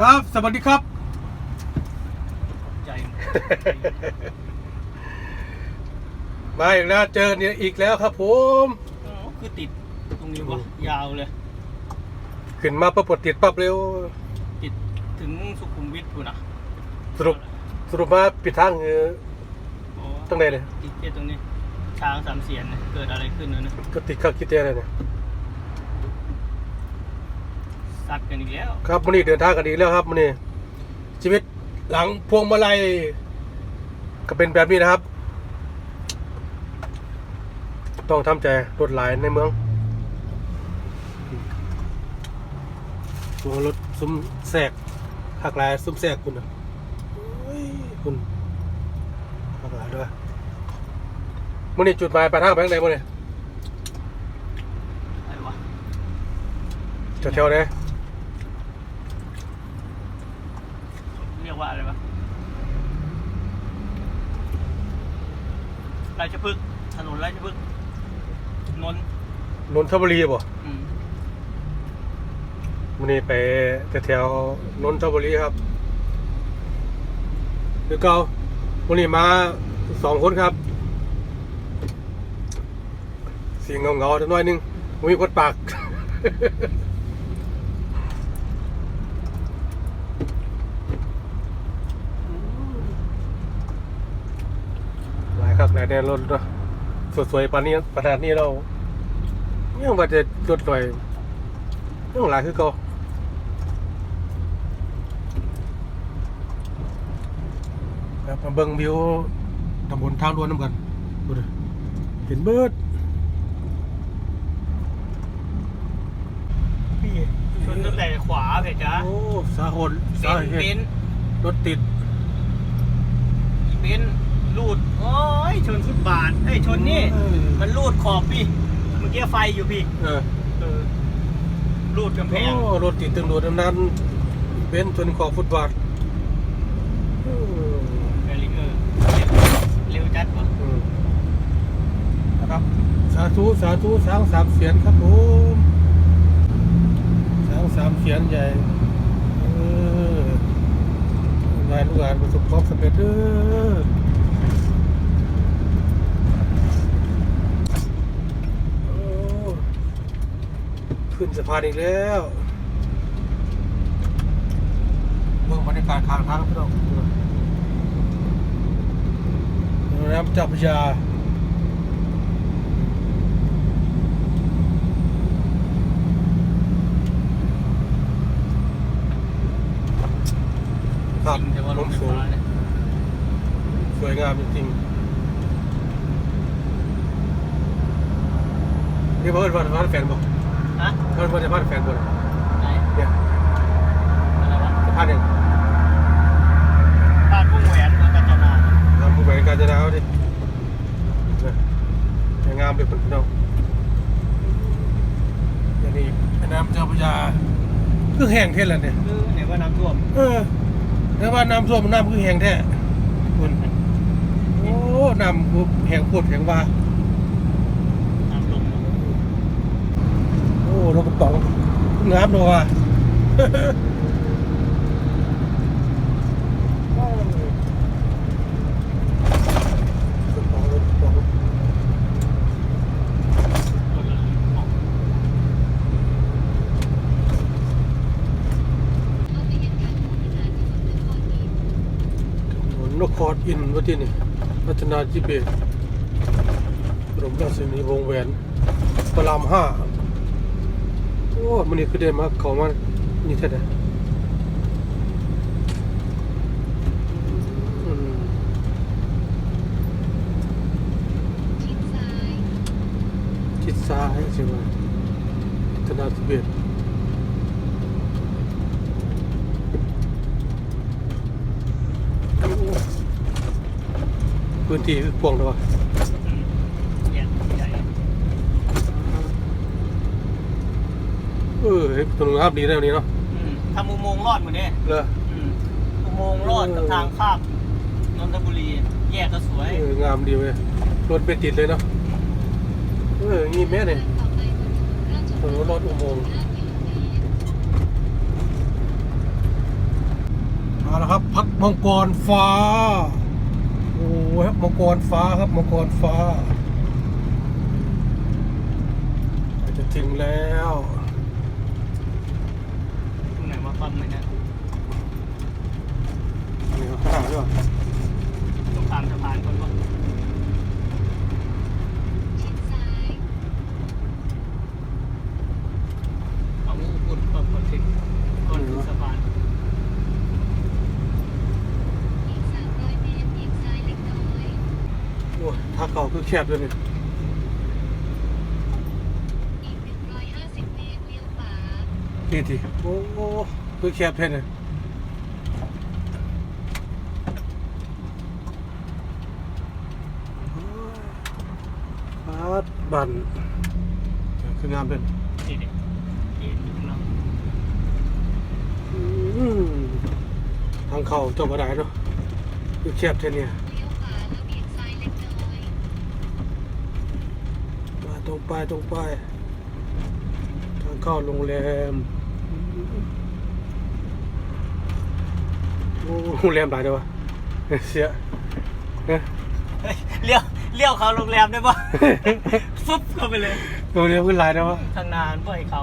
ครับ สวัสดีครับใจ มาอีกแล้วเจอเนี่ยอีกแล้วครับผม อ๋อคือติดตรงนี้วะยาวเลย ขึ้นมาประปดติดปั๊บเร็ว ติดถึงสุขุมวิทกูนะสรุปสรุปมาปิดทางเอออ๋อตรงไหนเลยติดแค่ตรงนี้ช้างสามเสียนเนี่ยเกิดอะไรขึ้นนะเนี่ยก็ติดข้าวคิดเต้อะไรเนี่ย ซัดกันอีกแล้ว ครับวันนี้เดินทางกันอีกแล้วครับวันนี้ชีวิตหลังพวงมาลัยก็เป็นแบบนี้นะครับ ต้องทำใจรถหลายในเมืองตัวรถซุ้มแสกหักหลายซุ้มแสกคุณนะโอ้ยคุณหักหลายด้วยมื่อนี้จุดหมายปลายทางไปทางไหนมื่อนี้อะไรวะจะเที่ยวไหน เรียก ว่าอะไรวะราชพฤกษ์ถนนราชพฤกษ์นนท์นนทบุรีบ่อืมมื่อนี้ไปแถวๆนนทบุรีครับเดี๋ยวเก่ามื่อนี้มาสองคนครับเสียงเงาๆจักหน่อยหนึงบ่มีคนปาก หลายครับหลายแดนรถเนาะสวยๆปานนี้ประดานี้เรายังว่าจะรถหน่อยยังหลายคือเก่าครับมาเบิ่งวิวตำบลทางด่วนน้ำกันดูดิเห็นเบิดชนตั้งแต่ขวาเพจจ้าโอ้สาหนเบสานเหเบตุนรถติดอีเบน ลูด โอ้ย ชนฟุตบาทเอ้ย ชนนี่ เออ มันลูดขอบพี่ เมื่อกี้ไฟอยู่พี่เออเออลูดกำแพโอ้งรถติดตึงโดดนั้นเบนซ์ชนขอบฟุตบาทอืมแบริเออร์เร็วจัดวะอืมนะครับสาธุสาธุสร้างสามเสียนครับผมสร้างสามเสียนใหญ่เอองานลูกงานประสบความสำเร็จเด้อโอ้ ขึ้นสะพานอีกแล้วเมืองบรรยากาศข้างทางพี่น้องน้ำจับยาครับจริงแต่ว่ารถสูงสวยงามจริงๆนี่เพิ่นว่าบ้านแฟนบ่ ฮะเพิ่นว่าจะบ้านแฟนบ่เนี่ยไหนเนี่ยอะไรวะสะพานเนี่ยบ้านพุ่งแหวนเมืองกาญจนาทำผู้บริการจะหนาดิเนี่ยงามเลยพี่น้องอย่างนี้น้ำเจ้าพระยาคือแห้งแท้แล้วเนี่ยคือไหนว่าน้ำท่วม เออแต่ว่าน้ำท่วมน้ำคือแห้งแท้คุณโอ้น้ำแห้งโคตรแห้งว่า น้ำลง โอ้รถกระป๋องงามเลยว่ะกระป๋องรถกระป๋อรถละออกถนนนครอินทร์ว่าที่นี่พัฒนาจิเบตกรมราชินีวงแหวนพระรามห้า โอ้มันนี่คือเดินมาเขามานี่แท้ๆอืมชิดซ้ายทิศซ้ายใช่ไหมพัฒนาจิเบตโอ้พื้นที่คือกว้างเลยวะ อืมใหญ่ใหญ่ เออเห็นถนนราบดีแล้วนี้เนาะอืมทำอุโมงค์รอดหมดเนี่ยเลยอืมอุโมงค์รอดกับทางข้ามนนทบุรี แยกก็สวย เอองามดีเว้ยรถไปติดเลยเนาะเอองี้แม่เนี่ยต่อไปบนถนนราชถนนรถอุโมงค์5กิโลเมตรพักมังกรฟ้าโอ้ยมังกรฟ้าครับมังกรฟ้า จะถึงแล้ว ตรงไหนว่าปั๊มไหมเนี่ย นี่ข้างหน้าด้วยต้องตามสะพานคนว่าชิดซ้ายเอาอุดก่อนก่อนถึงก่อนถึงสะพานอีก300เมตรเอียงซ้ายเล็กน้อยโอ้ยทางเก่าคือแคบด้วยนี่อีก150เมตรเลี้ยวขวานี่ทีโอ้โหคือแคบแท้เนี่ยปาดบันคืองามเป็นนี่ดิเห็นอยู่ข้างนอกอืมทางเข้าเจ้าบ่ได้เนาะคือแคบแท้เนี่ยเลี้ยวขวาแล้วเอียงซ้ายเล็กน้อยมาตรงไปตรงไป ทางเข้าโรงแรมโอ้โรงแรมหลายเด้อวะเสียเอ๊ะเฮ้ยเลี้ยว เลี้ยวเขาโรงแรมได้ปะ ฟึบเข้าไปเลย โรงแรมขึ้นหลายเด้อวะทางนานปล่อยเขา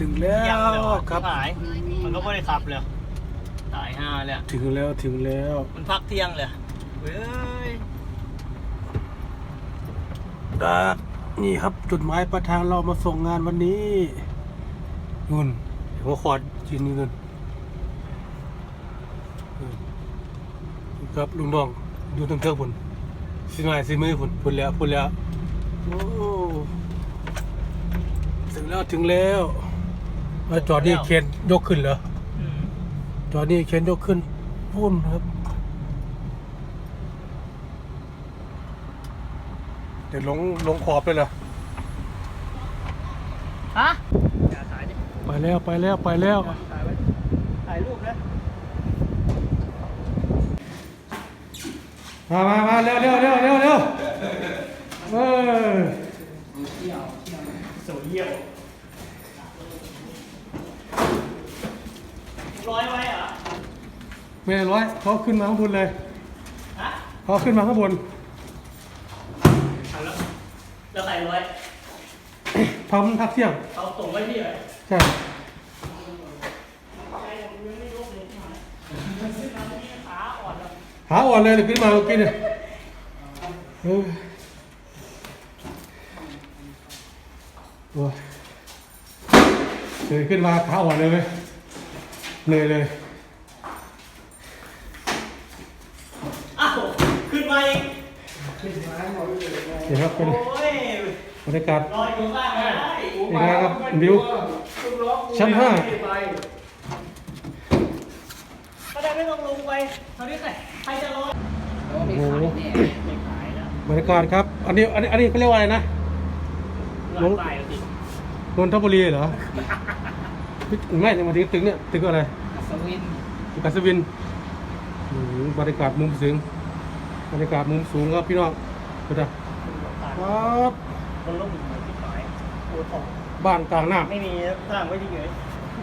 ถึงแล้ยังวเลยวะครับ หาย มันก็ไม่ได้ขับเลยตายห้าเลยถึงแล้วถึงแล้วมันพักเที่ยงเลยเว้ยดาดนี่ครับจุดหมายปลายทางเรามาส่งงานวันนี้นุ่นหัวขอดยืนนี่นุ่นอืมครับลุงน้อง อยู่ตั้งเทือกพุ่นสิไม้สิมือพุ่นพุ่นแล้วพุ่นแล้วโอ้ถึงแล้วถึงแล้วมาจอดนี่เคนยกขึ้นเหรออืมจอดนี่เคนยกขึ้นพุ่นครับ เดี๋ยวลงลงขอบเลยเหรอฮะอย่าถ่ายดิไปแล้วไปแล้วไปแล้วถ่ายไว้ถ่ายรูปนะ มามามาเร็วเร็วเร็วเร็วเร็วเออโซเยี่ยวร้อยไว้เหรอเมย์ร้อยเขาขึ้นมาข้างบนเลยฮะเขาขึ้นมาข้างบนเอาแล้วแล้วใส่ร้อยพร้อมทักเที่ยงเอาส่งไว้ที่ไหนใช่ขา อนแล้วหาอ่อนเลยเดี๋ยวขึ้นมาเมื่อกี้เนี่ยเออโอ้ยเดินขึ้นมาขาอ่อนเลยเว้ยเหนื่อยเลยอ้าวขึ้นมาเองเดี๋ยวครับเป็นโอ้ยบรรยากาศลอยอยู่ข้างไม่ได้เป็นไงครับวิวชั้นห้าก็ได้ไม่ต้องลงไปเท่านี้ใส่ ใครจะลอยโอ้โหไม่ขายแล้วบรรยากาศครับ อันนี้อันนี้อันนี้เขาเรียกว่าอะไรนะลงไปแล้วสินนทบุรีเหรอ ไม่มาถึงตึกเนี่ยตึกอะไรสวินตึกกัสวินอืมบรรยากาศมุมสูงบรรยากาศมุมสูงครับพี่น้องดูนะครับมันล่มอยู่ที่ขายโอ้ตกบ้านกลางน้ไม่มีสร้างไว้ที่ไหน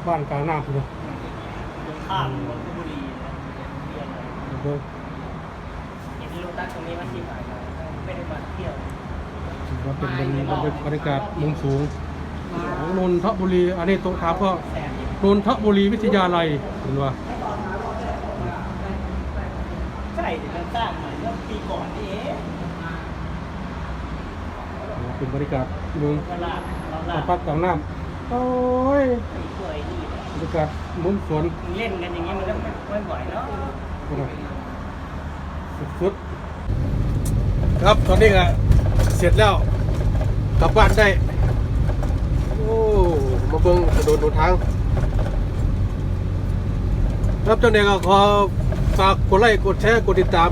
ำบ้านกลางน้ำพี่น้องตรงข้ามนนทบุรีนะเรี ยนอะไรเบิ่งเห็นโลตัสตรงนี้มันที่ขายมาไม่ได้มาเที่ยวถือว่าเป็นบรรยากาศมุมสูงของนนทบุรี อันนี้ตรงขามก็แสนนนทบุรีวิทยาลัยเห็นว่าใช่เดี๋ยวมันสร้างใหม่เมื่อปีก่อนนี่เองเป็นบรรยากาศเมืองตลาดตลาดปักกลางน้ำโอ้ยสวยดีนะบรรยากาศมุมสวนเล่นกันอย่างนี้มันก็ไม่ไหวเนาะ สุดๆครับตอนนี้ก็เสร็จแล้วกลับบ้านได้ โอ้มาเบิ่งถนนหนทาง ครับเจ้าเนี่ยก็ขอฝากกดไลค์กดแชร์กดติดตาม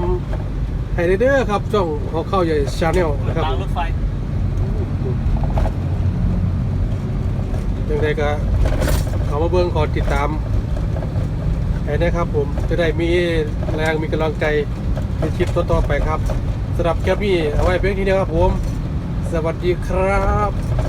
ให้ได้เด้อครับ ช่องเขาเข้าใหญ่ชาแนลนะครับรางรถไฟยังไงก็เขามาเบิ่งขอติดตาม ให้นะครับผมจะได้มีแรงมีกำลังใจในคลิปต่อๆไปครับสำหรับแคปนี้เอาไว้เพียงเที่นี้ครับผม สวัสดีครับ